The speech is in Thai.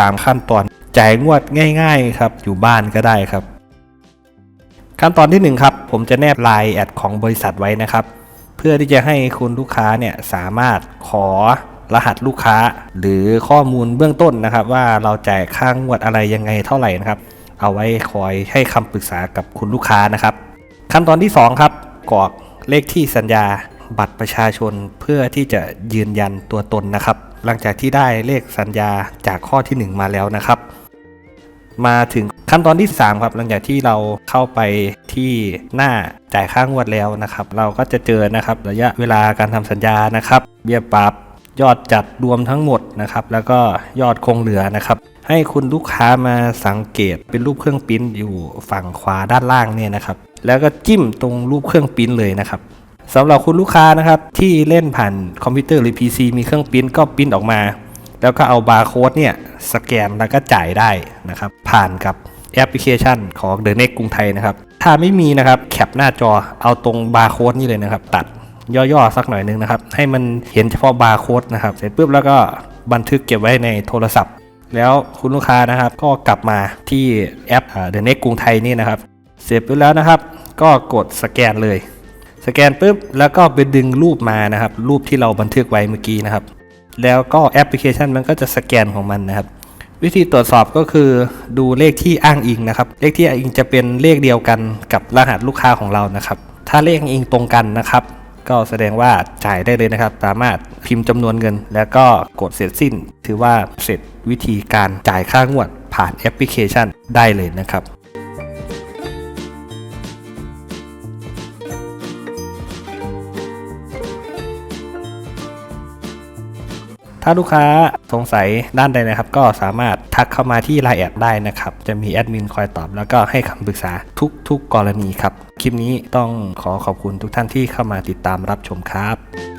3 ขั้นตอน จ่ายงวดง่ายๆครับอยู่บ้านก็ได้ครับ ขั้นตอนที่ 1 ครับ ผมจะแนบไลน์แอดของบริษัทไว้นะครับ เพื่อที่จะให้คุณลูกค้าเนี่ยสามารถขอรหัสลูกค้า หรือข้อมูลเบื้องต้นนะครับ ว่าเราจ่ายค่างวดอะไรยังไงเท่าไหร่นะครับเอาไว้คอยให้คำปรึกษากับคุณลูกค้านะครับ ขั้นตอนที่ 2 ครับกรอกเลขที่สัญญา บัตรประชาชนเพื่อที่จะยืนยันตัวตนนะครับ หลังจากที่ได้เลขสัญญาจากข้อทีหนึ่1 มาแล้วนะครับ มาถึงขั้นตอนที่ 3 ครับ หลังจากที่เราเข้าไปที่หน้าจ่ายค่างวดแล้วนะครับ เราก็จะเจอนะครับระยะเวลาการทำสัญญานะครับ เบี้ยปรับยอดจัดรวมทั้งหมดนะครับ แล้วก็ยอดคงเหลือนะครับ ให้คุณลูกค้ามาสังเกตเป็นรูปเครื่องปิ้นอยู่ฝั่งขวาด้านล่างเนี่ยนะครับ แล้วก็จิ้มตรงรูปเครื่องปิ้นเลยนะครับ สำหรับคุณลูกค้านะครับที่เล่นผ่านคอมพิวเตอร์หรือ PC มีเครื่องปิ้นก็ปิ้นออกมา แล้วก็เอาบาร์โค้ดเนี่ยสแกนแล้วก็จ่ายได้นะครับผ่านกับแอปพลิเคชันของ The Next กรุงไทยนะครับถ้าไม่มีนะครับแคปหน้าจอเอาตรงบาร์โค้ดนี่เลยนะครับตัดย่อๆสักหน่อยนึงนะครับให้มันเห็นเฉพาะบาร์โค้ดนะครับเสร็จปุ๊บแล้วก็บันทึกเก็บไว้ในโทรศัพท์ แล้วคุณลูกค้านะครับก็กลับมาที่แอป The Next กรุงไทยนี่นะครับเสร็จปุ๊บแล้วนะครับ ก็กดสแกนเลย สแกนปุ๊บแล้วก็ไปดึงรูปมานะครับ รูปที่เราบันทึกไว้เมื่อกี้นะครับ แล้วก็แอปพลิเคชันมันก็จะสแกนของมันนะครับ วิธีตรวจสอบก็คือดูเลขที่อ้างอิงนะครับ เลขที่อ้างอิงจะเป็นเลขเดียวกันกับรหัสลูกค้าของเรานะครับ ถ้าเลขอ้างอิงตรงกันนะครับ ก็แสดงว่าจ่ายได้เลยนะครับ สามารถพิมพ์จำนวนเงิน แล้วก็กดเสร็จสิ้น ถือว่าเสร็จวิธีการจ่ายค่างวดผ่านแอปพลิเคชันได้เลยนะครับ ถ้าลูกค้าสงสัยด้านใดนะครับ ก็สามารถทักเข้ามาที่ไลน์แอดได้นะครับ จะมีแอดมินคอยตอบ แล้วก็ให้คำปรึกษาทุกๆกรณีครับ คลิปนี้ต้องขอขอบคุณทุกท่านที่เข้ามาติดตามรับชมครับ